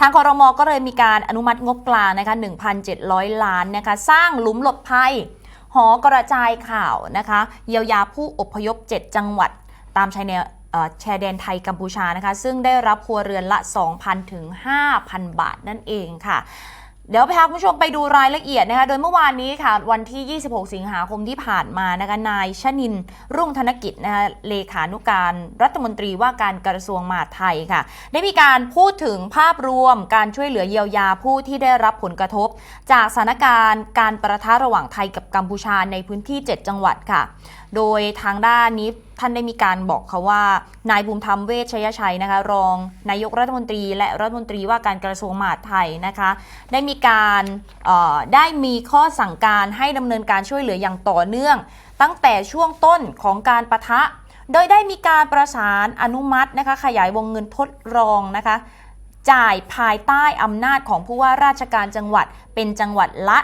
ทางคอรมอก็เลยมีการอนุมัติงบกลางนะคะ 1,700 ล้านนะคะ สร้างหลุมหลบภัย หอกระจายข่าวนะคะ เยียวยาผู้อพยพ 7 จังหวัด ตามชายแดนวแชร์แดนไทยกัมพูชานะคะ ซึ่งได้รับครัวเรือนละ 2,000 ถึง 5,000 บาทนั่นเองค่ะ เดี๋ยวพาคุณผู้ชมไปดูรายละเอียดนะคะ โดยเมื่อวานนี้ค่ะ วันที่ 26 สิงหาคมที่ผ่านมานะคะ นายชนินร์รุ่งธนกิจนะคะ เลขานุการรัฐมนตรีว่าการกระทรวงมหาดไทยค่ะ ได้มีการพูดถึงภาพรวมการช่วยเหลือเยียวยาผู้ที่ได้รับผลกระทบ จากสถานการณ์การประทะระหว่างไทยกับกัมพูชาในพื้นที่ 7 จังหวัดค่ะ โดยทางด้านนี้ ท่านได้มีการบอกเขาว่า นายภูมิธรรมเวชชยชัยนะคะ รองนายกรัฐมนตรีและรัฐมนตรีว่าการกระทรวงมหาดไทยนะคะ ได้มีการได้มีข้อสั่งการให้ดำเนินการช่วยเหลืออย่างต่อเนื่อง ตั้งแต่ช่วงต้นของการประทะ โดยได้มีการประสานอนุมัตินะคะขยายวงเงินทดลองนะคะจ่ายภายใต้อำนาจของผู้ว่าราชการจังหวัด เป็นจังหวัดละ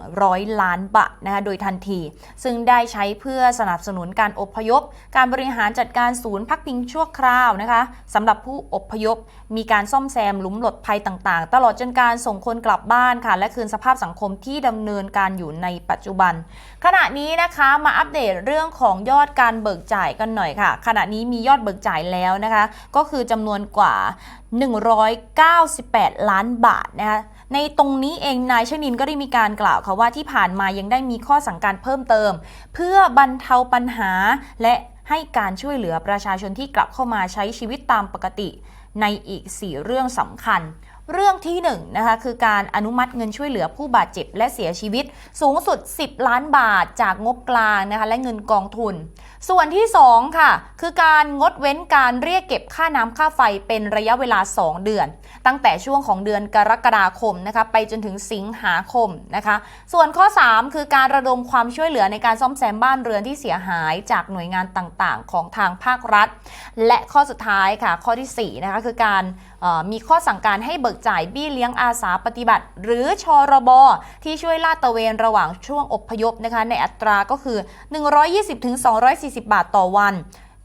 100 ล้านบาทนะคะโดยทันที ซึ่งได้ใช้เพื่อสนับสนุนการอพยพ การบริหารจัดการศูนย์พักพิงชั่วคราวนะคะสำหรับผู้อพยพ มีการซ่อมแซมหลุมหลบภัยต่างๆ ตลอดจนการส่งคนกลับบ้านค่ะ และคืนสภาพสังคมที่ดำเนินการอยู่ในปัจจุบัน ขณะนี้นะคะมาอัปเดตเรื่องของยอดการเบิกจ่ายกันหน่อยค่ะ ขณะนี้มียอดเบิกจ่ายแล้วนะคะ ก็คือจำนวนกว่า 198 ล้านบาทนะคะ ในตรงนี้เองนายชนินก็ได้มีการกล่าวค่ะว่าที่ผ่านมายังได้มีข้อสั่งการเพิ่มเติม เพื่อบรรเทาปัญหาและให้การช่วยเหลือประชาชนที่กลับเข้ามาใช้ชีวิตตามปกติในอีก 4 เรื่องสำคัญ เรื่องที่1นงนะคะคือการอนุมัติเงินช่วยเหลือผู้บาดเจ็บและเสียชีวิต สูงสุด 10 ล้านบาทจากงบกลางนะคะและเงินกองทุน ส่วนที่ 2 ค่ะ คือการงดเว้นการเรียกเก็บค่าน้ำค่าไฟเป็นระยะเวลา 2 เดือน ตั้งแต่ช่วงของเดือนกรกฎาคมนะคะไปจนถึงสิงหาคมนะคะส่วนข้อ 3 คือการระดมความช่วยเหลือในการซ่อมแซมบ้านเรือนที่เสียหายจากหน่วยงานต่างๆ ของทางภาครัฐ และข้อสุดท้ายค่ะข้อทีสี่4นะคะคือการเอ่อมีข้อสั่งการให้เบิกจ่ายเบี้ยเลี้ยงอาสาปฏิบัติ หรือชอรบที่ช่วยลาดตระเวนระหว่างช่วงอพยพนะคะในอัตราก็คือ 120-240 บาทต่อวัน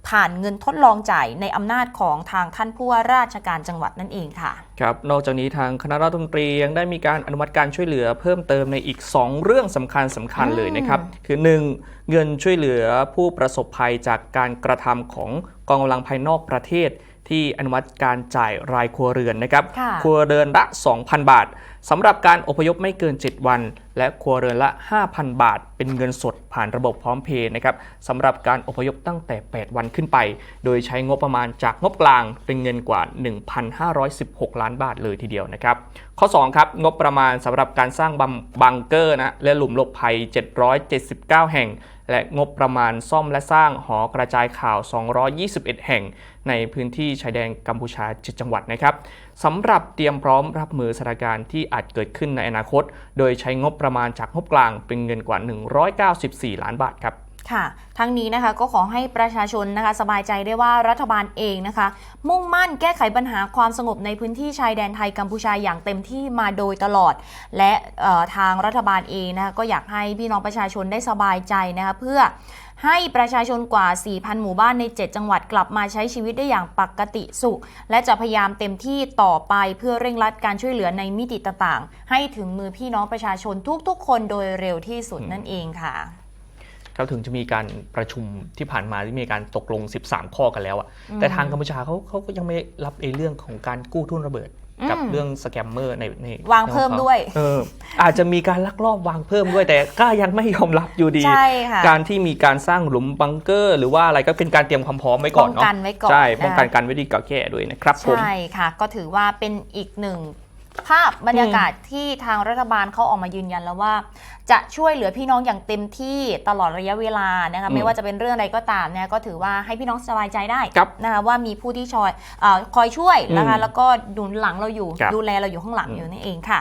ผ่านเงินทดลองจ่ายในอำนาจของทางท่านผู้ว่าราชการจังหวัดนั่นเองค่ะครับนอกจากนี้ทางคณะรัฐมนตรียังได้มีการอนุมัติการช่วยเหลือเพิ่มเติมในอีก 2 เรื่องสำคัญสำคัญอืมเลยนะครับ คือ 1. เงินช่วยเหลือผู้ประสบภัยจากการกระทำของกองกำลังภายนอกประเทศ ที่อนุมัติการจ่ายรายครัวเรือนนะครับค่ะครัวเรือนละ 2,000 บาทสำหรับการอพยพไม่เกิน 7 วัน และครัวเรือนละ 5,000 บาท เป็นเงินสดผ่านระบบพร้อมเพย์นะครับสำหรับการอพยพตั้งแต่ 8 วันขึ้นไป โดยใช้งบประมาณจากงบกลางเป็นเงินกว่า 1,516 ล้านบาทเลยทีเดียวนะครับ ข้อ 2 ครับ งบประมาณสำหรับการสร้างบัมบังเกอร์นะและหลุมหลบภัย 779 แห่ง และงบประมาณซ่อมและสร้างหอกระจายข่าว 221 แห่ง ในพื้นที่ชายแดนกัมพูชา 7 จังหวัดนะครับสำหรับเตรียมพร้อมรับมือสถานการณ์ที่อาจเกิดขึ้นในอนาคต โดยใช้งบประมาณจากงบกลางเป็นเงินกว่า 194 ล้านบาทครับ ค่ะ ทั้งนี้นะคะก็ขอให้ประชาชนนะคะสบายใจได้ว่ารัฐบาลเองนะคะ มุ่งมั่นแก้ไขปัญหาความสงบในพื้นที่ชายแดนไทยกัมพูชาอย่างเต็มที่มาโดยตลอด และทางรัฐบาลเองนะคะก็อยากให้พี่น้องประชาชนได้สบายใจนะคะเพื่อให้ประชาชนกว่า 4,000 หมู่บ้านใน 7 จังหวัดกลับมาใช้ชีวิตได้อย่างปกติสุข และจะพยายามเต็มที่ต่อไปเพื่อเร่งรัดการช่วยเหลือในมิติต่างๆ ให้ถึงมือพี่น้องประชาชนทุกๆ คนโดยเร็วที่สุดนั่นเองค่ะ ครับถึงจะมีการประชุมที่ผ่านมาที่มีการตกลง 13 ข้อกันแล้วอะแต่ทางกัมพูชาเขาเขาก็ยังไม่รับไอ้เรื่องของการกู้ทุนระเบิด กับอืมเรื่องสแกมเมอร์ในในวางเพิ่มด้วยเอออาจจะมีการลักลอบวางเพิ่มด้วย แต่ก็ยังไม่ยอมรับอยู่ดี ใช่ค่ะ การที่มีการสร้างหลุมบังเกอร์ หรือว่าอะไรก็เป็นการเตรียมความพร้อมไว้ก่อนป้องเนาะกันไว้ก่อนใช่นะคะป้องกันการไว้ดีก่อแก้ด้วยนะครับผม ใช่ค่ะ ก็ถือว่าเป็นอีกหนึ่ง ภาพบรรยากาศที่ทางรัฐบาลเขาออกมายืนยันแล้วว่า จะช่วยเหลือพี่น้องอย่างเต็มที่ตลอดระยะเวลานะคะอืมไม่ว่าจะเป็นเรื่องอะไรก็ตามเนี่ยก็ถือว่าให้พี่น้องสบายใจได้ครับนะคะว่ามีผู้ที่ชอยเออคอยช่วยนะคะอืมแล้วก็ดุนหลังเราอยู่ครับดูแลเราอยู่ข้างหลังอืมอยู่นั่นเองค่ะ